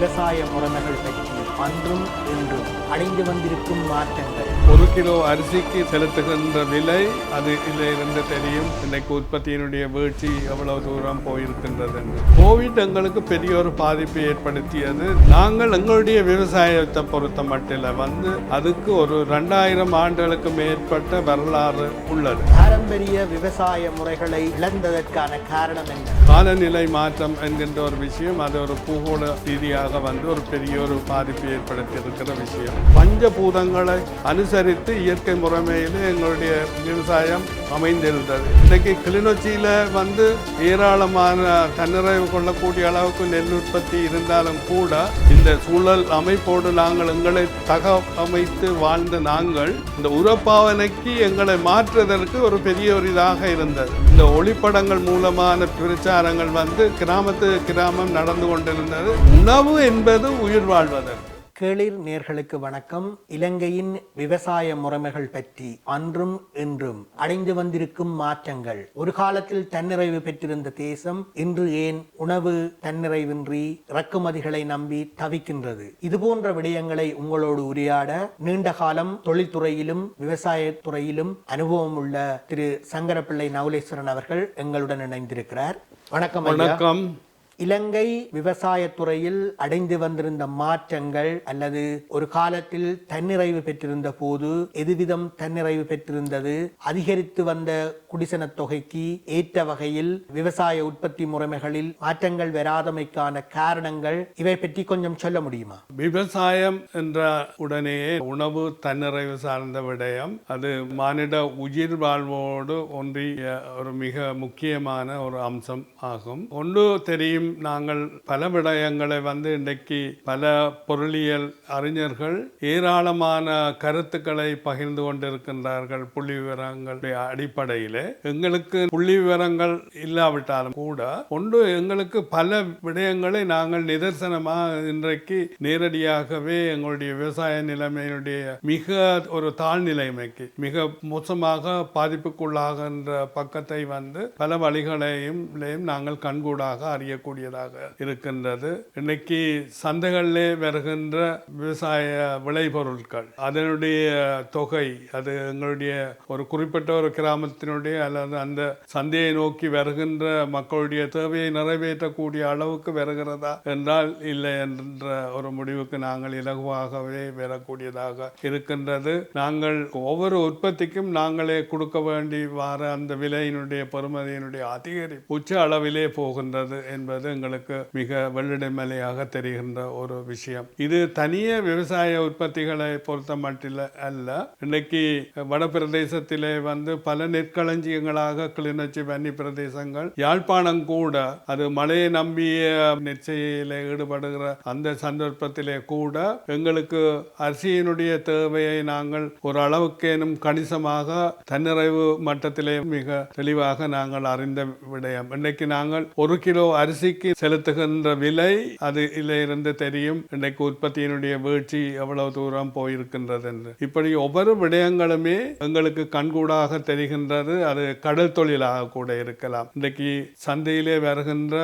இலங்கையின் விவசாய முறைமைகள் பற்றி அன்றும் இன்றும் அடைந்து வந்திருக்கும் மாற்றங்கள். ஒரு கிலோ அரிசிக்கு செலுத்துகின்ற விலை அது இதிலிருந்து தெரியும். இன்னைக்கு உற்பத்தியினுடைய வீழ்ச்சி எவ்வளவு தூரம் போயிருக்கின்றது என்று. கோவிட் எங்களுக்கு பெரிய ஒரு பாதிப்பை ஏற்படுத்தியது. நாங்கள் எங்களுடைய விவசாயத்தை பொறுத்த மட்டில் வந்து அதுக்கு ஒரு ரெண்டாயிரம் ஆண்டுகளுக்கு மேற்பட்ட வரலாறு உள்ளது. பாரம்பரிய விவசாய முறைகளை இழந்ததற்கான காரணம் என்ன? காலநிலை மாற்றம் என்கின்ற ஒரு விஷயம் அது ஒரு பூகோள ரீதியாக வந்து ஒரு பெரிய ஒரு பாதிப்பை ஏற்படுத்தியிருக்கிற விஷயம். பஞ்சபூதங்களை அனுசரித்து இயற்கை முறைமையிலே எங்களுடைய விவசாயம் அமைந்திருந்தது. இன்றைக்கு கிளிநொச்சியில் வந்து ஏராளமான தன்னிறைவு கொள்ளக்கூடிய அளவுக்கு நெல் உற்பத்தி இருந்தாலும் கூட இந்த சூழல் அமைப்போடு நாங்கள் எங்களை தக அமைத்து வாழ்ந்த நாங்கள் இந்த உரப்பாவனைக்கு எங்களை மாற்றுவதற்கு ஒரு பெரிய ஒரு இதாக இருந்தது. இந்த ஒளிப்படங்கள் மூலமான பிரச்சாரங்கள் வந்து கிராமத்து கிராமம் நடந்து கொண்டிருந்தது. உணவு என்பது உயிர் வாழ்வதற்கு. கேளிர் நேர்களுக்கு வணக்கம். இலங்கையின் விவசாய முறைமைகள் பற்றி அன்றும் இன்றும் அடைந்து வந்திருக்கும் மாற்றங்கள். ஒரு காலத்தில் தன்னிறைவு பெற்றிருந்த தேசம் இன்று ஏன் உணவு தன்னிறைவின்றி இறக்குமதிகளை நம்பி தவிக்கின்றது? இதுபோன்ற விடயங்களை உங்களோடு உரையாட நீண்ட காலம் தொழில்துறையிலும் விவசாயத்துறையிலும் அனுபவம் உள்ள திரு சங்கரப்பிள்ளை நவுலேஸ்வரன் அவர்கள் எங்களுடன் இணைந்திருக்கிறார். வணக்கம் வணக்கம். இலங்கை விவசாயத்துறையில் அடைந்து வந்திருந்த மாற்றங்கள் அல்லது ஒரு காலத்தில் தன்னிறைவு பெற்றிருந்த போது எதுவிதம் தன்னிறைவு பெற்றிருந்தது? அதிகரித்து வந்த குடிசன தொகைக்கு ஏற்ற வகையில் விவசாய உற்பத்தி முறைமைகளில் மாற்றங்கள் வராதமைக்கான காரணங்கள் இவை பற்றி கொஞ்சம் சொல்ல முடியுமா? விவசாயம் என்ற உடனேயே உணவு தன்னிறைவு சார்ந்த விடயம் அது மானிட உயிர் வாழ்வோடு ஒன்றிய ஒரு மிக முக்கியமான ஒரு அம்சம் ஆகும். ஒன்று தெரியும் நாங்கள் பல விடயங்களை வந்து இன்றைக்கு பல பொருளியல் அறிஞர்கள் ஏராளமான கருத்துக்களை பகிர்ந்து கொண்டிருக்கின்றார்கள் புள்ளி விவரங்களுடைய அடிப்படையில். எங்களுக்கு புள்ளி விவரங்கள் இல்லாவிட்டாலும் கூட ஒன்று எங்களுக்கு பல விடயங்களை நாங்கள் நிதர்சனமாக இன்றைக்கு நேரடியாகவே எங்களுடைய விவசாய நிலைமையினுடைய மிக ஒரு தாழ்நிலைமைக்கு மிக மோசமாக பாதிப்புக்குள்ளாகின்ற பக்கத்தை வந்து பல வழிகளையும் நாங்கள் கண்கூடாக அறியக்கூடிய கூடியதாக இருக்கின்றது. இன்னைக்கு சந்தைகளிலே வருகின்ற விவசாய விளைபொருட்கள் அதனுடைய தொகை அது எங்களுடைய ஒரு குறிப்பிட்ட ஒரு கிராமத்தினுடைய அல்லது அந்த சந்தையை நோக்கி வருகின்ற மக்களுடைய தேவையை நிறைவேற்றக்கூடிய அளவுக்கு வருகிறதா என்றால் இல்லை என்ற ஒரு முடிவுக்கு நாங்கள் இலகுவாகவே வரக்கூடியதாக இருக்கின்றது. நாங்கள் ஒவ்வொரு உற்பத்திக்கும் நாங்களே கொடுக்க வேண்டி வர அந்த விலையினுடைய பெறுமதியினுடைய அதிகரி உச்ச அளவிலே போகின்றது என்பது எங்களுக்கு மிக வெள்ளிடமலையாக தெரிகின்ற ஒரு விஷயம். இது தனியே விவசாய உற்பத்திகளை பொறுத்த மட்டில் அல்ல. இன்னைக்கு வட பிரதேசத்திலே வந்து பல நெற்களஞ்சியங்களாக கிளிநொச்சி வன்னி பிரதேசங்கள் யாழ்ப்பாணம் கூட அது மழையை நம்பிய நெற்செய்யில ஈடுபடுகிற அந்த சந்தர்ப்பத்திலே கூட எங்களுக்கு அரிசியினுடைய தேவையை நாங்கள் ஒரு அளவுக்கேனும் கணிசமாக தன்னிறைவு மட்டத்திலே மிக தெளிவாக நாங்கள் அறிந்த விடயம். இன்னைக்கு நாங்கள் ஒரு கிலோ அரிசி அரிசிக்கு செலுத்துகின்ற விலை அது இருந்து தெரியும். இன்றைக்கு உற்பத்தியினுடைய வீழ்ச்சி எவ்வளவு தூரம் போயிருக்கின்றது என்று இப்படி ஒவ்வொரு விடயங்களுமே எங்களுக்கு கண்கூடாக தெரிகின்றது. அது கடல் தொழிலாக கூட இருக்கலாம். இன்றைக்கு சந்தையிலே வருகின்ற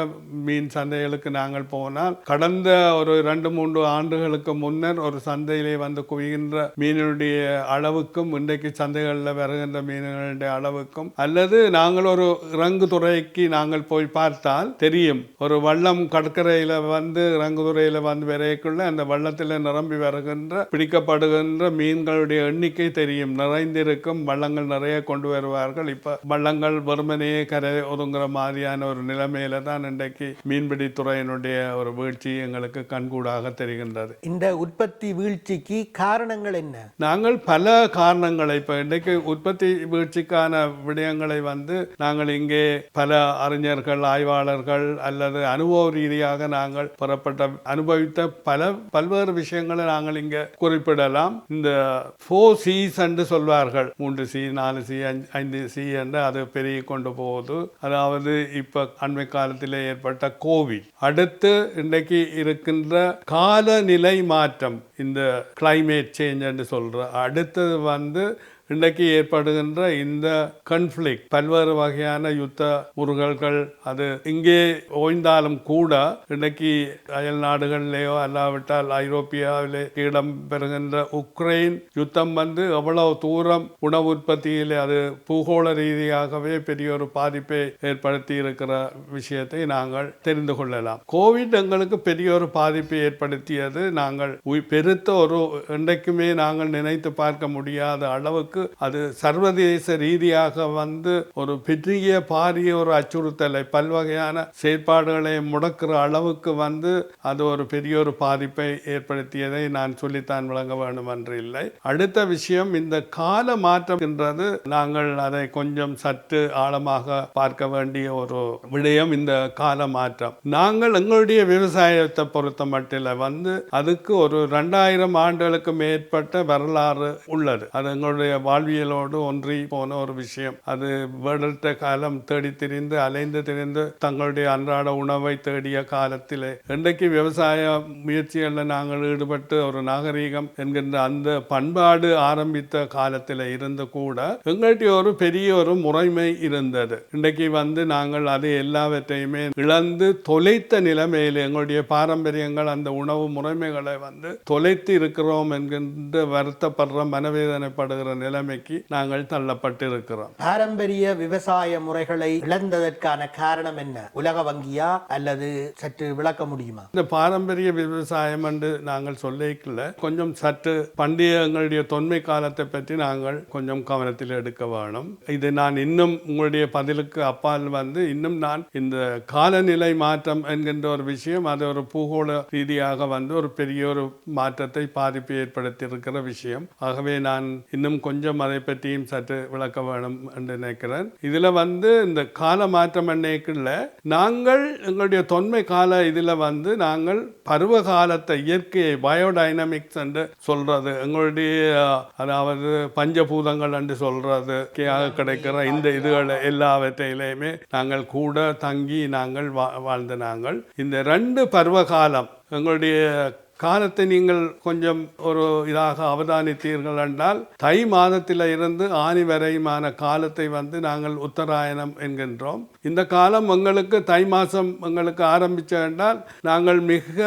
மீன் சந்தைகளுக்கு நாங்கள் போனால் கடந்த ஒரு ரெண்டு மூன்று ஆண்டுகளுக்கு முன்னர் ஒரு சந்தையிலே வந்து குவிகின்ற மீனினுடைய அளவுக்கும் இன்றைக்கு சந்தைகளில் வருகின்ற மீன்களுடைய அளவுக்கும் அல்லது நாங்கள் ஒரு இறங்கு துறைக்கு நாங்கள் போய் பார்த்தால் தெரியும். ஒரு வள்ளம் கடற்கரையில வந்து இறங்கு துறையில வந்து வரைக்குள்ள அந்த வள்ளத்தில் நிரம்பி வருகின்ற பிடிக்கப்படுகின்ற மீன்களுடைய எண்ணிக்கை தெரியும். நிறைந்திருக்கும் வள்ளங்கள் நிறைய கொண்டு வருவார்கள். இப்ப வள்ளங்கள் வெறுமனையே கரை ஒதுங்குற மாதிரியான ஒரு நிலைமையில தான் இன்றைக்கு மீன்பிடி துறையினுடைய ஒரு வீழ்ச்சி எங்களுக்கு கண்கூடாக தெரிகின்றது. இந்த உற்பத்தி வீழ்ச்சிக்கு காரணங்கள் என்ன? நாங்கள் பல காரணங்களை இப்போ இன்றைக்கு உற்பத்தி வீழ்ச்சிக்கான விடயங்களை வந்து நாங்கள் இங்கே பல அறிஞர்கள் ஆய்வாளர்கள் அல்லது அனுபவ ரீதியாக நாங்கள் பெறப்பட்ட அனுபவித்த பல பல்வேறு விஷயங்களை நாங்கள் இங்கே குறிப்பிடலாம். இந்த ஃபோர் சீஸ் என்று சொல்வார்கள். மூன்று சி நாலு சி ஐந்து சி என்று அது பெருகி கொண்டு போகுது. அதாவது இப்போ அண்மை காலத்தில் ஏற்பட்ட கோவிட் அடுத்து இன்றைக்கு இருக்கின்ற காலநிலை மாற்றம் இந்த கிளைமேட் சேஞ்ச் என்று சொல்ற அடுத்தது வந்து இன்றைக்கு ஏற்படுகின்ற இந்த கன்ஃப்ளிக் பல்வேறு வகையான யுத்த முருகல்கள் அது இங்கே ஓய்ந்தாலும் கூட இன்றைக்கு அயல் நாடுகளிலேயோ அல்லாவிட்டால் ஐரோப்பியாவிலே இடம் பெறுகின்ற உக்ரைன் யுத்தம் வந்து எவ்வளவு தூரம் உணவு உற்பத்தியில் அது பூகோள ரீதியாகவே பெரிய ஒரு பாதிப்பை ஏற்படுத்தி இருக்கிற விஷயத்தை நாங்கள் தெரிந்து கொள்ளலாம். கோவிட் எங்களுக்கு பெரிய ஒரு பாதிப்பை ஏற்படுத்தியது நாங்கள் பெருத்த ஒரு என்றைக்குமே நாங்கள் நினைத்து பார்க்க முடியாத அளவுக்கு அது சர்வதேச ரீதியாக வந்து ஒரு பெரிய பாரிய ஒரு அச்சுறுத்தலை பல்வகையான செயற்பாடுகளை முடக்கிற அளவுக்கு வந்து அது ஒரு பெரிய ஒரு பாதிப்பை ஏற்படுத்தியதை நான் சொல்லித்தான் விளங்க வேண்டும் என்று இல்லை. அடுத்த விஷயம் இந்த கால மாற்றம் என்றது நாங்கள் அதை கொஞ்சம் சற்று ஆழமாக பார்க்க வேண்டிய ஒரு விடயம் இந்த கால மாற்றம். நாங்கள் எங்களுடைய விவசாயத்தை பொறுத்த மட்டில் வந்து அதுக்கு ஒரு ரெண்டாயிரம் ஆண்டுகளுக்கு மேற்பட்ட வரலாறு உள்ளது. அது எங்களுடைய வாழ்வியலோடு ஒன்றி போன ஒரு விஷயம். அது வேடற்ற காலம் தேடி திரிந்து அலைந்து திரிந்து தங்களுடைய அன்றாட உணவை தேடிய காலத்திலே. இன்றைக்கு விவசாய முயற்சிகளில் நாங்கள் ஈடுபட்டு ஒரு நாகரீகம் என்கின்ற அந்த பண்பாடு ஆரம்பித்த காலத்தில் இருந்து கூட எங்கள்கிட்ட ஒரு பெரிய ஒரு முறைமை இருந்தது. இன்றைக்கு வந்து நாங்கள் அது எல்லாவற்றையுமே இழந்து தொலைத்த நிலைமையில் எங்களுடைய பாரம்பரியங்கள் அந்த உணவு முறைமைகளை வந்து தொலைத்து இருக்கிறோம் என்கின்ற வருத்தப்படுற மனவேதனைப்படுகிற நிலைமைக்கு நாங்கள் தள்ளப்பட்டு இருக்கிறோம் பாரம்பரிய விவசாய முறைகளை இழந்ததற்கான காரணம் என்ன? உலக வங்கியா அல்லது சற்று விளக்க முடியுமா? இந்த பாரம்பரிய விவசாயம் என்று நாங்கள் சொல்லிக்கல. கொஞ்சம் சற்று பண்டைய எங்களுடைய தொன்மை காலத்தை பற்றி நாங்கள் கொஞ்சம் கவனத்தில் எடுக்க வேணும். இது நான் இன்னும் உங்களுடைய பதிலுக்கு அப்பால் வந்து இன்னும் நான் இந்த காலநிலை மாற்றம் என்கின்ற ஒரு விஷயம் அது ஒரு பூகோள ரீதியாக வந்து ஒரு பெரிய ஒரு மாற்றத்தை பாதிப்பு ஏற்படுத்தி இருக்கிற விஷயம். ஆகவே நான் இன்னும் கொஞ்சம் அதை பற்றியும் சற்று விளக்க வேணும் என்று நினைக்கிறேன். இதுல வந்து இந்த கால மாற்றம் என்னைக்குள்ள நாங்கள் எங்களுடைய தொன்மை கால இதுல வந்து நாங்கள் பருவ காலத்தை இயற்கையை பயோடைனமிக்ஸ் என்று சொல்றது எங்களுடைய அதாவது பஞ்சபூதங்கள் என்று சொல்றது கிடைக்கிற இந்த இதுகள் எல்லாவற்றையிலையுமே நாங்கள் கூட தங்கி நாங்கள் வாழ்ந்த நாங்கள். இந்த ரெண்டு பருவ காலம் எங்களுடைய காலத்தை நீங்கள் கொஞ்சம் ஒரு இதாக அவதானித்தீர்கள் என்றால் தை மாதத்தில் இருந்து ஆணி வரையுமான காலத்தை வந்து நாங்கள் உத்தராயணம் என்கின்றோம். இந்த காலம் எங்களுக்கு தை மாதம் எங்களுக்கு ஆரம்பிச்ச என்றால் நாங்கள் மிக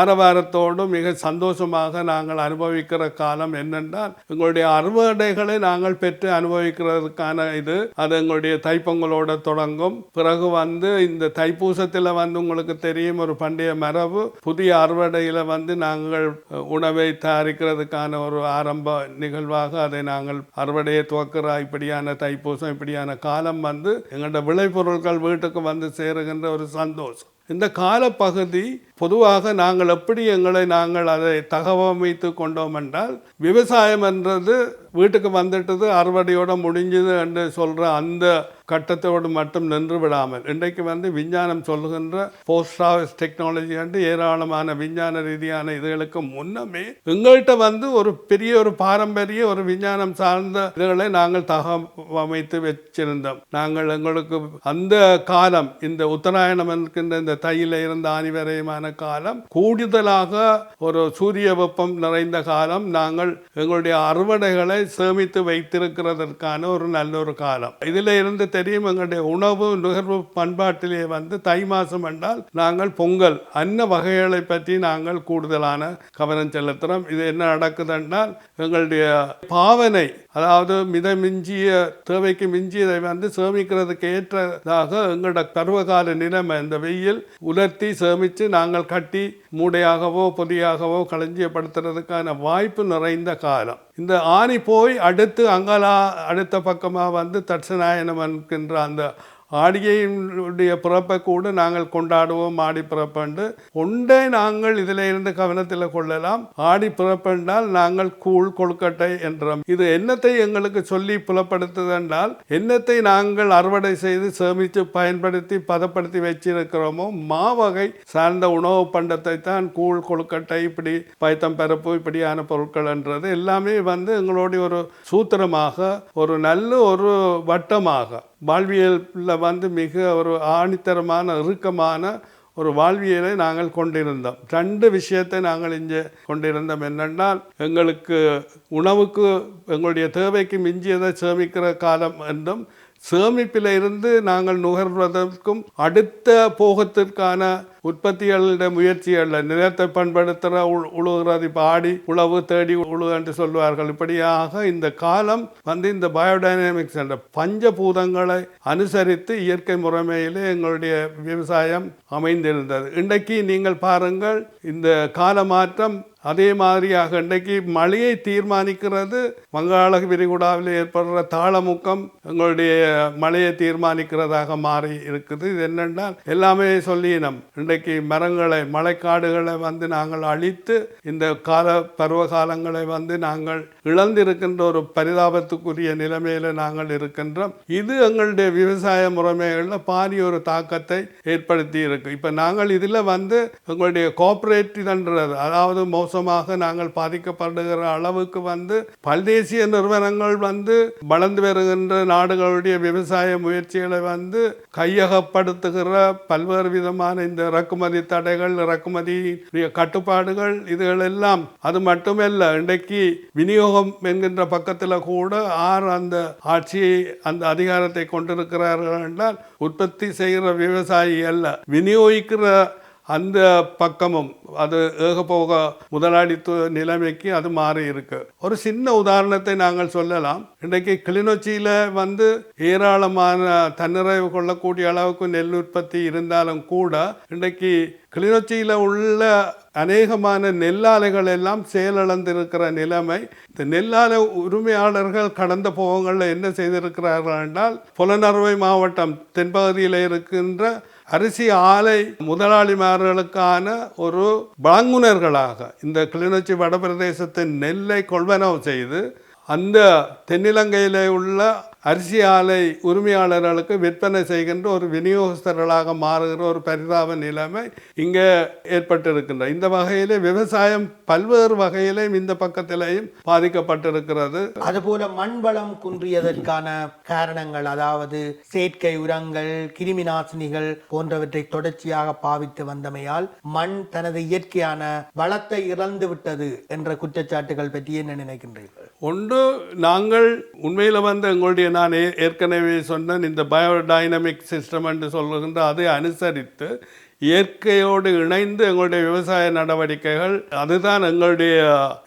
ஆரவாரத்தோடு மிக சந்தோஷமாக நாங்கள் அனுபவிக்கிற காலம் என்னென்றால் எங்களுடைய அறுவடைகளை நாங்கள் பெற்று அனுபவிக்கிறதுக்கான இது. அது எங்களுடைய தைப்பொங்கலோட தொடங்கும். பிறகு வந்து இந்த தைப்பூசத்தில் வந்து உங்களுக்கு தெரியும் ஒரு பண்டைய மரபு. புதிய அறுவடையில் வந்து நாங்கள் உணவை தயாரிக்கிறதுக்கான ஒரு ஆரம்ப நிகழ்வாக அதை நாங்கள் அறுவடையை துவக்கிற. இப்படியான தைப்பூசம் இப்படியான காலம் வந்து எங்களோட விளைபொருள் விளைபொருட்கள் வீட்டுக்கு வந்து சேருகின்ற ஒரு சந்தோஷம். இந்த காலப்பகுதி பொதுவாக நாங்கள் எப்படி எங்களை நாங்கள் அதை தகவமைத்து கொண்டோம் என்றால் விவசாயம் என்றது வீட்டுக்கு வந்துட்டது அறுவடையோடு முடிஞ்சது என்று சொல்கிற அந்த கட்டத்தோடு மட்டும் நின்று விடாமல் இன்றைக்கு வந்து விஞ்ஞானம் சொல்லுகின்ற போஸ்ட் ஆஃபீஸ் டெக்னாலஜி என்று ஏராளமான விஞ்ஞான ரீதியான இதுகளுக்கு முன்னமே எங்கள்கிட்ட வந்து ஒரு பெரிய ஒரு பாரம்பரிய ஒரு விஞ்ஞானம் சார்ந்த இதுகளை நாங்கள் தகவமைத்து வச்சிருந்தோம். நாங்கள் எங்களுக்கு அந்த காலம் இந்த உத்தராயணம் என்கின்ற இந்த தையில் இருந்த ஆணி வரையுமான காலம் கூடுதலாக ஒரு சூரிய வெப்பம் நிறைந்த காலம் நாங்கள் எங்களுடைய அறுவடைகளை சேமித்து வைத்திருக்கிறதற்கான ஒரு நல்ல ஒரு காலம். இதில் இருந்து தெரியும் எங்களுடைய உணவு நுகர்வு பண்பாட்டிலே வந்து தை மாசம் என்றால் நாங்கள் பொங்கல் அன்ன வகைகளை பற்றி நாங்கள் கூடுதலான கவனம் செலுத்துகிறோம் இது என்ன நடக்குது என்றால் எங்களுடைய பாவனை அதாவது மித மிஞ்சிய தேவைக்கு மிஞ்சியதை வந்து சேமிக்கிறதுக்கு ஏற்றதாக எங்களோட பருவகால நிலைமை. இந்த வெயில் உலர்த்தி சேமித்து நாங்கள் கட்டி மூடையாகவோ பொதியாகவோ களஞ்சியப்படுத்துறதுக்கான வாய்ப்பு நிறைந்த காலம். இந்த ஆணி போய் அடுத்து அங்கலா அடுத்த பக்கமாக வந்து தட்சநாயனம் என்கின்ற அந்த ஆடியையினுடைய பிறப்பை கூட நாங்கள் கொண்டாடுவோம் ஆடி பிறப்பண்டு. ஒன்றை நாங்கள் இதில் இருந்து கவனத்தில் கொள்ளலாம். ஆடி பிறப்பென்றால் நாங்கள் கூழ் கொழுக்கட்டை என்றோம். இது என்னத்தை எங்களுக்கு சொல்லி புலப்படுத்துதென்றால் என்னத்தை நாங்கள் அறுவடை செய்து சேமித்து பயன்படுத்தி பதப்படுத்தி வச்சிருக்கிறோமோ மாவகை சார்ந்த உணவு பண்டத்தை தான் கூழ் கொழுக்கட்டை இப்படி பயத்தம் பருப்பு இப்படியான பொருட்கள் என்றது எல்லாமே வந்து எங்களுடைய ஒரு சூத்திரமாக ஒரு நல்ல ஒரு வட்டமாக வாழ்வியலில் வந்து மிக ஒரு ஆணித்தரமான இறுக்கமான ஒரு வாழ்வியலை நாங்கள் கொண்டிருந்தோம். ரெண்டு விஷயத்தை நாங்கள் இங்கே கொண்டிருந்தோம். என்னென்னால் எங்களுக்கு உணவுக்கு எங்களுடைய தேவைக்கு மிஞ்சியதை சேமிக்கிற காலம் என்றும் சேமிப்பில் இருந்து நாங்கள் நுகர்வதற்கும் அடுத்த போகத்திற்கான உற்பத்திகளோட முயற்சிகளில் நிலத்தை பண்படுத்துகிற உழுகிறது இப்போ ஆடி உழவு தேடி உழு என்று சொல்வார்கள் இப்படியாக இந்த காலம் வந்து இந்த பயோடைனமிக்ஸ் என்ற பஞ்சபூதங்களை அனுசரித்து இயற்கை முறைமையிலே எங்களுடைய விவசாயம் அமைந்திருந்தது. இன்றைக்கு நீங்கள் பாருங்கள் இந்த கால மாற்றம் அதே மாதிரியாக இன்றைக்கு மழையை தீர்மானிக்கிறது வங்காள விரிகுடாவில் ஏற்படுற தாளமுக்கம் எங்களுடைய மழையை தீர்மானிக்கிறதாக மாறி இருக்குது. இது என்னென்றால் எல்லாமே சொல்லினோம் இன்றைக்கு மரங்களை மழைக்காடுகளை வந்து நாங்கள் அழித்து இந்த கால பருவ காலங்களை வந்து நாங்கள் இழந்திருக்கின்ற ஒரு பரிதாபத்துக்குரிய நிலைமையில் நாங்கள் இருக்கின்றோம். இது எங்களுடைய விவசாய முறைமைகளில் பாரிய ஒரு தாக்கத்தை ஏற்படுத்தி இருக்கு இப்போ நாங்கள் இதில் வந்து எங்களுடைய கோஆப்ரேட்டிவ்ன்றது அதாவது மோசமாக நாங்கள் பாதிக்கப்படுகிற அளவுக்கு வந்து பல்தேசிய நிறுவனங்கள் வந்து வளர்ந்து வருகின்ற நாடுகளுடைய விவசாய முயற்சிகளை வந்து கையகப்படுத்துகிற பல்வேறு விதமான இந்த இறக்குமதி தடைகள் இறக்குமதி கட்டுப்பாடுகள் இதுகள் எல்லாம் அது மட்டுமல்ல இன்றைக்கு விநியோகம் என்கின்ற பக்கத்தில் கூட ஆர் அந்த ஆட்சியை அந்த அதிகாரத்தை கொண்டிருக்கிறார்கள் என்றால் உற்பத்தி செய்கிற விவசாயி அல்ல விநியோகிக்கிற அந்த பக்கமும் அது ஏகபோக முதலாளித்துவ நிலைமைக்கு அது மாறி இருக்கு. ஒரு சின்ன உதாரணத்தை நாங்கள் சொல்லலாம். இன்றைக்கு கிளிநொச்சியில் வந்து ஏராளமான தன்னிறைவு கொள்ளக்கூடிய அளவுக்கு நெல் உற்பத்தி இருந்தாலும் கூட இன்றைக்கு கிளிநொச்சியில் உள்ள அநேகமான நெல்லாலைகள் எல்லாம் செயலிழந்திருக்கிற நிலைமை இந்த நெல்லாலை உரிமையாளர்கள் கடந்த போகங்களில் என்ன செய்திருக்கிறார்கள் என்றால் புலனறுவை மாவட்டம் தென்பகுதியில் இருக்கின்ற அரிசி ஆலை முதலாளிமார்களுக்கான ஒரு வழங்குனர்களாக இந்த கிளிநொச்சி வடபிரதேசத்தின் நெல்லை கொள்வனவு செய்து அந்த தென்னிலங்கையிலே உள்ள அரிசி ஆலை உரிமையாளர்களுக்கு விற்பனை செய்கின்ற ஒரு விநியோகஸ்தர்களாக மாறுகிற ஒரு பரிதாப நிலைமை இங்கே ஏற்பட்டிருக்கின்ற. இந்த வகையிலே விவசாயம் பல்வேறு வகையிலையும் இந்த பக்கத்திலேயும் பாதிக்கப்பட்டிருக்கிறது. அதுபோல மண் வளம் குன்றியதற்கான காரணங்கள் அதாவது செயற்கை உரங்கள் கிருமி நாசினிகள் போன்றவற்றை தொடர்ச்சியாக பாவித்து வந்தமையால் மண் தனது இயற்கையான வளத்தை இழந்து விட்டது என்ற குற்றச்சாட்டுகள் பற்றி என்ன நினைக்கின்றீர்கள்? ஒன்று நாங்கள் உண்மையில் வந்து எங்களுடைய நான் ஏ- ஏற்கனவே சொன்னேன் இந்த பயோடைனமிக் சிஸ்டம் என்று சொல்லுகின்ற அதை அனுசரித்து இயற்கையோடு இணைந்து எங்களுடைய விவசாய நடவடிக்கைகள் அதுதான் எங்களுடைய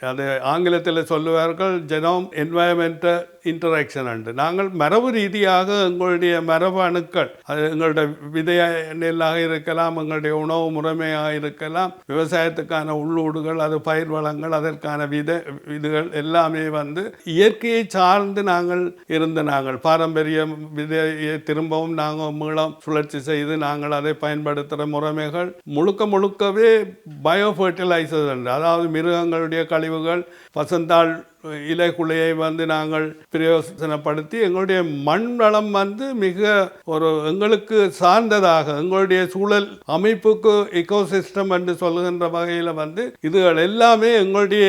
அது ஆங்கிலத்தில் சொல்லுவார்கள் ஜெனோம் என்வாயன்மெண்ட்டை இன்டராக்ஷன் உண்டு. நாங்கள் மரபு ரீதியாக எங்களுடைய மரபு அணுக்கள் அது எங்களுடைய விதைய நெல்லாக இருக்கலாம் எங்களுடைய உணவு முறைமையாக இருக்கலாம் விவசாயத்துக்கான உள்ளூடுகள் அது பயிர் வளங்கள் அதற்கான வித இதுகள் எல்லாமே வந்து இயற்கையை சார்ந்து நாங்கள் இருந்த நாங்கள் பாரம்பரிய விதையை திரும்பவும் நாங்கள் மீளம் சுழற்சி செய்து நாங்கள் அதை பயன்படுத்துகிற முறைமைகள் முழுக்க முழுக்கவே பயோ ஃபர்டிலைசர் அதாவது மிருகங்களுடைய கழிவுகள் பசந்தாள் இலைக்குள்ளையை வந்து நாங்கள் பிரயோசனப்படுத்தி எங்களுடைய மண் வளம் வந்து மிக ஒரு எங்களுக்கு சார்ந்ததாக எங்களுடைய சூழல் அமைப்புக்கு எக்கோசிஸ்டம் என்று சொல்லுகின்ற வகையில் வந்து இதுகள் எல்லாமே எங்களுடைய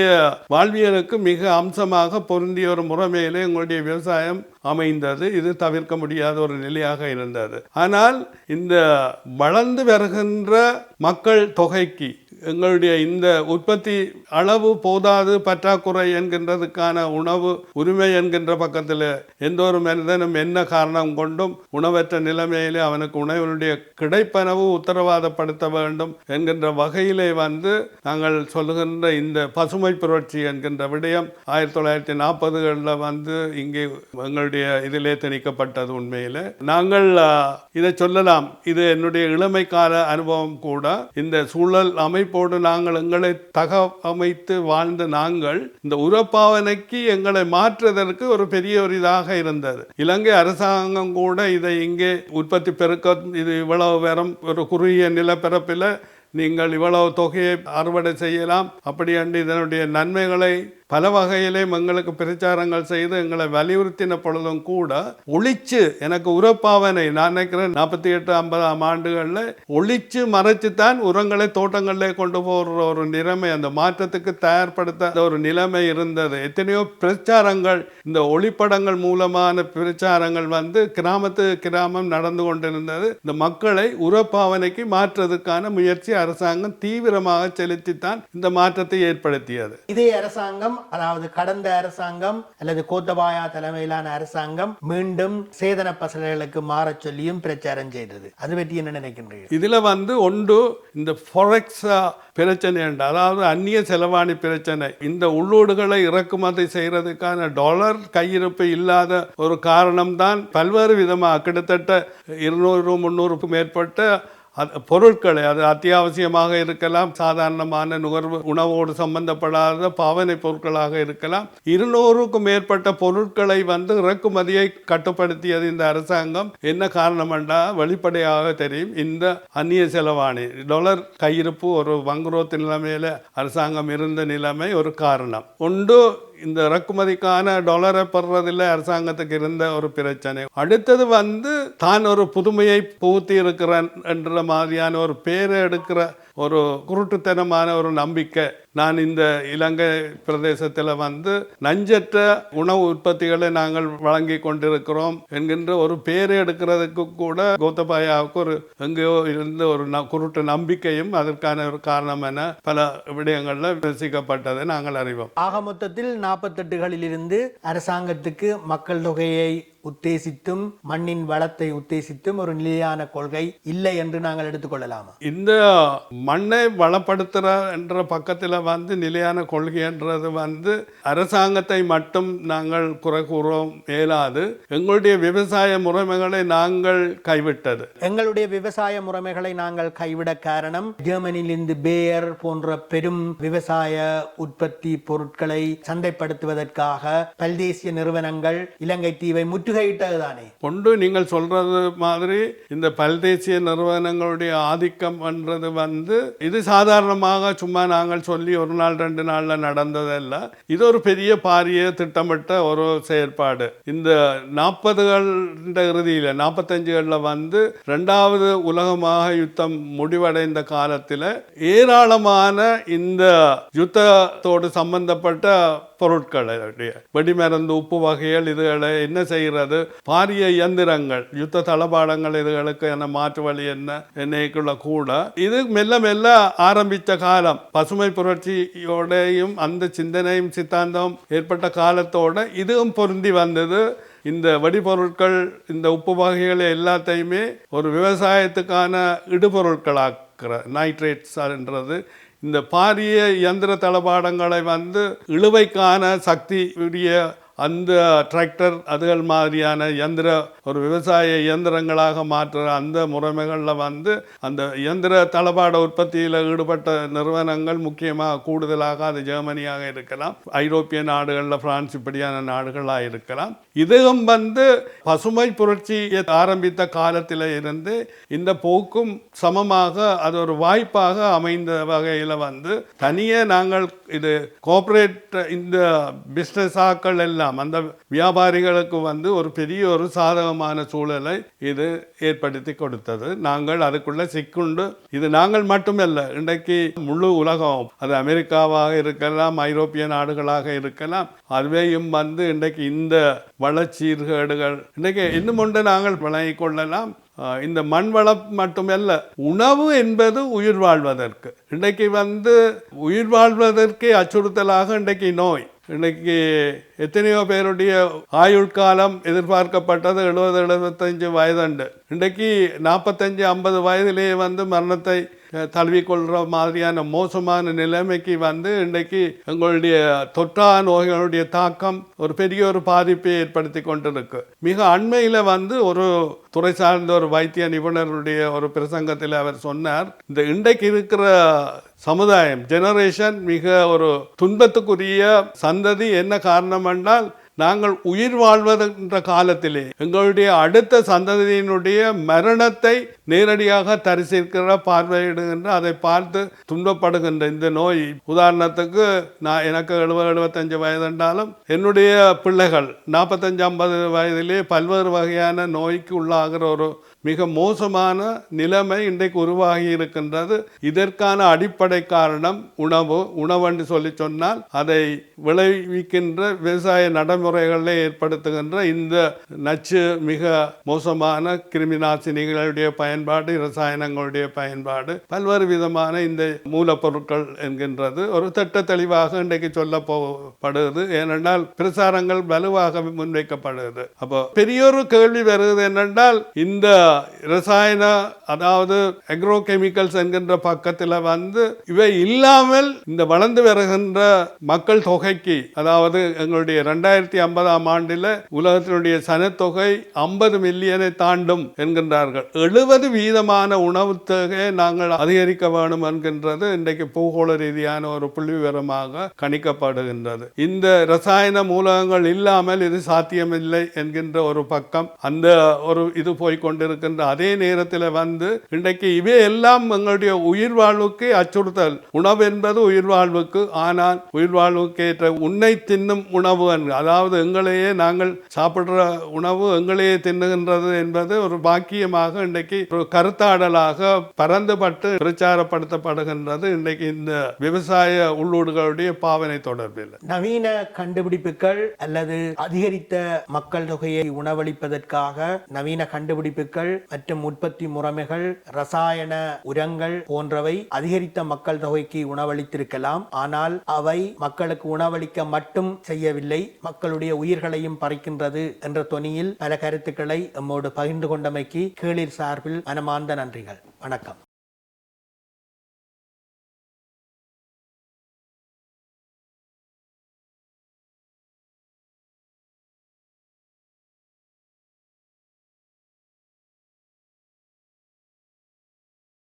வாழ்வியலுக்கு மிக அம்சமாக பொருந்திய ஒரு முறைமையிலே எங்களுடைய விவசாயம் அமைந்தது. இது தவிர்க்க முடியாத ஒரு நிலையாக இருந்தது. ஆனால் இந்த வளர்ந்து வருகின்ற மக்கள் தொகைக்கு எங்களுடைய இந்த உற்பத்தி அளவு போதாது பற்றாக்குறை என்கின்றதுக்கான உணவு உரிமை என்கின்ற பக்கத்தில் எந்த ஒரு மனிதனும் என்ன காரணம் கொண்டும் உணவற்ற நிலைமையிலே அவனுக்கு உணவினுடைய கிடைப்பனவு உத்தரவாதப்படுத்த வேண்டும் என்கின்ற வகையிலே வந்து நாங்கள் சொல்லுகின்ற இந்த பசுமை புரட்சி என்கின்ற விடயம் ஆயிரத்தி தொள்ளாயிரத்தி நாற்பதுகளில் வந்து இங்கே எங்களுடைய இதிலே திணிக்கப்பட்டது உண்மையில். நாங்கள் இதை சொல்லலாம். இது என்னுடைய இளமை கால அனுபவம் கூட. இந்த சூழல் அமைப்போடு நாங்கள் எங்களை தக அமைத்து வாழ்ந்த நாங்கள் இந்த உரப்பாவனைக்கு எங்களை மாற்றுவதற்கு ஒரு பெரிய ஒரு இதாக இருந்தது. இலங்கை அரசாங்கம் கூட இதை இங்கே உற்பத்தி பெருக்க இது இவ்வளவு வெறும் ஒரு குறுகிய நிலப்பரப்பில் நீங்கள் இவ்வளவு தொகையை அறுவடை செய்யலாம். அப்படி அன்று இதனுடைய நன்மைகளை பல வகையிலே எங்களுக்கு பிரச்சாரங்கள் செய்து எங்களை வலியுறுத்தின பொழுதும் கூட ஒழிச்சு எனக்கு உரப்பாவனை நான் நினைக்கிறேன் நாற்பத்தி எட்டு ஐம்பதாம் ஆண்டுகளில் ஒழிச்சு மறைச்சு தான் உரங்களை தோட்டங்களிலே கொண்டு போகிற ஒரு நிலைமை அந்த மாற்றத்துக்கு தயார்படுத்த ஒரு நிலைமை இருந்தது. எத்தனையோ பிரச்சாரங்கள் இந்த ஒளிப்படங்கள் மூலமான பிரச்சாரங்கள் வந்து கிராமத்து கிராமம் நடந்து கொண்டிருந்தது. இந்த மக்களை உரப்பாவனைக்கு மாற்றுறதுக்கான முயற்சி அரசாங்கம் தீவிரமாக செலுத்தித்தான் இந்த மாற்றத்தை ஏற்படுத்தியது. இதே அரசாங்கம் அதாவது கடந்த அரசாங்கம் அல்லது கோத்தபாயா தலைமையிலான அரசாங்கம் மீண்டும் சேதன பசலைகளுக்கு மாறச் சொல்லியும் பிரச்சாரம் செய்தது. அது பற்றி என்ன நினைக்கின்றீர்கள்? இதுல வந்து ஒன்று இந்த ஃபொரெக்ஸ் பிரச்சனை உண்டு. அதாவது அந்நிய செலவாணி பிரச்சனை. இந்த உள்ளூடுகளை இறக்குமதி செய்யறதுக்கான டாலர் கையிருப்பு இல்லாத ஒரு காரணம்தான் பல்வேறு விதமாக கிட்டத்தட்ட இருநூறு முந்நூறுக்கும் மேற்பட்ட அது பொருட்களை அது அத்தியாவசியமாக இருக்கலாம் சாதாரணமான நுகர்வு உணவோடு சம்பந்தப்படாத பாவனை பொருட்களாக இருக்கலாம். இருநூறுக்கும் மேற்பட்ட பொருட்களை வந்து இறக்குமதியை கட்டுப்படுத்தியது இந்த அரசாங்கம். என்ன காரணம் என்றால் வெளிப்படையாக தெரியும். இந்த அந்நிய செலவாணி டொலர் கையிருப்பு ஒரு வங்குரோத்து நிலைமையில் அரசாங்கம் இருந்த நிலைமை ஒரு காரணம். ஒன்று இந்த இறக்குமதிக்கான டாலரை பெறுறதில் அரசாங்கத்துக்கு இருந்த ஒரு பிரச்சனை. அடுத்தது வந்து தான் ஒரு புதுமையை புகுத்தி இருக்கிறேன் என்ற மாதிரியான ஒரு பேரை எடுக்கிற ஒரு குருட்டுத்தனமான ஒரு நம்பிக்கை. நான் இந்த இலங்கை பிரதேசத்தில் வந்து நஞ்சற்ற உணவு உற்பத்திகளை நாங்கள் வழங்கி கொண்டிருக்கிறோம் என்கின்ற ஒரு பேரை எடுக்கிறதுக்கு கூட கோத்தபாயாவுக்கு ஒரு எங்கேயோ இருந்த ஒரு ந- குருட்டு நம்பிக்கையும் அதற்கான ஒரு காரணம் என பல விடயங்களில் விமர்சிக்கப்பட்டதை நாங்கள் அறிவோம். ஆக மொத்தத்தில் நாற்பத்தெட்டுகளில் இருந்து அரசாங்கத்துக்கு மக்கள் தொகையை உத்தேசித்தும் மண்ணின் வளத்தை உத்தேசித்தும் ஒரு நிலையான கொள்கை இல்லை என்று நாங்கள் எடுத்துக்கொள்ளலாமா? இந்த மண்ணை வளப்படுத்துற என்ற பக்கத்தில் வந்து நிலையான கொள்கைன்றது வந்து அரசாங்கத்தை மட்டும் நாங்கள் குறை கூறவும் இயலாது எங்களுடைய விவசாய முறைமைகளை நாங்கள் கைவிட்டது. எங்களுடைய விவசாய முறைமைகளை நாங்கள் கைவிட காரணம் ஜெர்மனியிலிருந்து பேயர் போன்ற பெரும் விவசாய உற்பத்தி பொருட்களை சந்தைப்படுத்துவதற்காக பல்தேசிய நிறுவனங்கள் இலங்கை தீவை தானே கொண்டு நீங்கள் சொல்றது மாதிரி இந்த பல்தேசிய நிறுவனங்களுடைய ஆதிக்கம் என்றது வந்து இது சாதாரணமாக சும்மா நாங்கள் சொல்லி ஒரு நாள் ரெண்டு நாள்ல நடந்ததல்ல. இது ஒரு பெரிய பாரிய திட்டமிட்ட ஒரு செயற்பாடு. இந்த நாற்பதுகள் இறுதியில் நாற்பத்தஞ்சுகளில் வந்து ரெண்டாவது உலகமாக யுத்தம் முடிவடைந்த காலத்தில் ஏராளமான இந்த யுத்தத்தோடு சம்பந்தப்பட்ட பொருட்களுடைய வெடிமருந்து உப்பு வகைகள் இதுகளை என்ன செய்கிறது? பாரிய இயந்திரங்கள் யுத்த தளபாடங்கள் இதுகளுக்கு என்ன மாற்று வழி என்ன? என்னைக்குள்ள கூட. இது மெல்ல மெல்ல ஆரம்பித்த காலம். பசுமை புரட்சியோடையும் அந்த சிந்தனையும் சித்தாந்தம் ஏற்பட்ட காலத்தோட இதுவும் பொருந்தி வந்தது. இந்த வெடிபொருட்கள் இந்த உப்பு வகைகள் எல்லாத்தையுமே ஒரு விவசாயத்துக்கான இடுபொருட்களாக்குற நைட்ரேட்ஸ்ன்றது இந்த பாரிய இயந்திர தளபாடங்களை வந்து இழுவைக்கான சக்தி உடைய அந்த டிராக்டர் அதுகள் மாதிரியான இயந்திர ஒரு விவசாய இயந்திரங்களாக மாற்றுற அந்த முறைமைகளில் வந்து அந்த இயந்திர தளபாட உற்பத்தியில் ஈடுபட்ட நிறுவனங்கள் முக்கியமாக கூடுதலாக அது ஜெர்மனியாக இருக்கலாம் ஐரோப்பிய நாடுகளில் பிரான்ஸ் இப்படியான நாடுகளாக இருக்கலாம். இதுவும் வந்து பசுமை புரட்சியை ஆரம்பித்த காலத்தில் இருந்து இந்த போக்கும் சமமாக அது ஒரு வாய்ப்பாக அமைந்த வகையில் வந்து தனியே நாங்கள் இது கோஆப்ரேட் இந்த பிஸ்னஸாக்கள் எல்லாம் அந்த வியாபாரிகளுக்கு வந்து ஒரு பெரிய ஒரு சாதகமான சூழலை இது ஏற்படுத்தி கொடுத்தது. நாங்கள் அதுக்குள்ள சிக்குண்டு இது நாங்கள் மட்டுமல்ல இன்றைக்கு முழு உலகம் அது அமெரிக்காவாக இருக்கலாம் ஐரோப்பிய நாடுகளாக இருக்கலாம் அதுவேயும் வந்து இன்றைக்கு இந்த வளச்சீர்கேடுகள் இன்றைக்கு இன்னும் ஒன்று நாங்கள் விளங்கிக் கொள்ளலாம் இந்த மண் வளம் மட்டுமல்ல உணவு என்பது உயிர் வாழ்வதற்கு. இன்றைக்கு வந்து உயிர் வாழ்வதற்கே அச்சுறுத்தலாக இன்றைக்கு நோய். இன்னைக்கு எத்தனையோ பேருடைய ஆயுள் காலம் எதிர்பார்க்கப்பட்டது எழுபது எழுபத்தஞ்சு வயதுண்டு. இன்றைக்கு நாற்பத்தஞ்சு ஐம்பது வயதிலேயே வந்து மரணத்தை தழுவிக்கொள்கிற மாதிரியான மோசமான நிலைமைக்கு வந்து இன்றைக்கு எங்களுடைய தொற்றா நோய்களுடைய தாக்கம் ஒரு பெரிய ஒரு பாதிப்பை ஏற்படுத்தி கொண்டிருக்கு. மிக அண்மையில் வந்து ஒரு துறை சார்ந்த ஒரு வைத்திய நிபுணருடைய ஒரு பிரசங்கத்தில் அவர் சொன்னார் இந்த இன்றைக்கு இருக்கிற சமுதாயம் ஜெனரேஷன் மிக ஒரு துன்பத்துக்குரிய சந்ததி என்ன காரணம் என்றால் நாங்கள் உயிர் வாழ்வதென்ற காலத்திலே எங்களுடைய அடுத்த சந்ததியினுடைய மரணத்தை நேரடியாக தரிசிக்கிற பார்வையிடுகின்ற அதை பார்த்து துன்பப்படுகின்ற இந்த நோய். உதாரணத்துக்கு நான் எனக்கு எழுபது எழுபத்தஞ்சு வயது என்றாலும் என்னுடைய பிள்ளைகள் நாற்பத்தஞ்சு ஐம்பது வயதிலே பல்வேறு வகையான நோய்க்கு உள்ளாகிற ஒரு மிக மோசமான நிலைமை இன்றைக்கு உருவாகி இருக்கின்றது இதற்கான அடிப்படை காரணம் உணவு. உணவென்று சொல்லி சொன்னால் அதை விளைவிக்கின்ற விவசாய நடைமுறைகளை ஏற்படுத்துகின்ற இந்த நச்சு மிக மோசமான கிருமி நாசினிகளுடைய பயன்பாடு ரசாயனங்களுடைய பயன்பாடு பல்வேறு விதமான இந்த மூலப்பொருட்கள் என்கின்றது. ஒரு திட்ட தெளிவாக இன்றைக்கு சொல்ல சொல்லப்படுகிறது ஏனென்றால் பிரசாரங்கள் வலுவாக முன்வைக்கப்படுகிறது அப்போ பெரியொரு கேள்வி வருகிறது என்னென்றால் இந்த ரசாயன அதாவது அக்ரோ கெமிக்கல்ஸ் என்கின்ற பக்கத்தில் வந்து இவை இல்லாமல் இந்த வளர்ந்து வருகின்ற மக்கள் தொகைக்கு அதாவது எங்களுடைய ரெண்டாயிரத்தி ஐம்பதாம் ஆண்டில் உலகத்தினுடைய சனத்தொகை ஐம்பது மில்லியனை தாண்டும் என்கின்றார்கள். எழுபது வீதமான உணவு தொகையை நாங்கள் அதிகரிக்க வேண்டும் என்கின்றது இன்றைக்கு பூகோள ரீதியான ஒரு புள்ளி விவரமாக கணிக்கப்படுகின்றது. இந்த ரசாயன மூலகங்கள் இல்லாமல் இது சாத்தியமில்லை என்கின்ற ஒரு பக்கம் அந்த ஒரு இது போய் கொண்டிருக்கின்ற அதே நேரத்தில் வந்து இன்றைக்கு இவை எல்லாம் எங்களுடைய உயிர் வாழ்வுக்கு அச்சுறுத்தல். உணவு என்பது உயிர் வாழ்வுக்கு ஆனால் உயிர் வாழ்வுக்கு ஏற்ற உன்னை தின்னும் உணவு என்று அதாவது எங்களையே நாங்கள் சாப்பிடுற உணவு எங்களையே தின்னுகின்றது என்பது ஒரு பாக்கியமாக இன்றைக்கு ஒரு கருத்தாடலாக பரந்துபட்டு பிரச்சாரப்படுத்தப்படுகின்றது இன்றைக்கு இந்த விவசாய உள்ளூடுகளுடைய பாவனை தொடர்பில். நவீன கண்டுபிடிப்புகள் அல்லது அதிகரித்த மக்கள் தொகையை உணவளிப்பதற்காக நவீன கண்டுபிடிப்புகள் மற்றும் உற்பத்தி முறைமைகள் ரசாயன உரங்கள் போன்றவை அதிகரித்த மக்கள் தொகைக்கு உணவளித்திருக்கலாம். ஆனால் அவை மக்களுக்கு உணவளிக்க மட்டும் செய்யவில்லை மக்களுடைய உயிர்களையும் பறிக்கின்றது என்ற தொனியில் பல கருத்துக்களை எம்மோடு பகிர்ந்து கொண்டமைக்கு கேளிர் சார்பில் மனமார்ந்த நன்றிகள். வணக்கம்.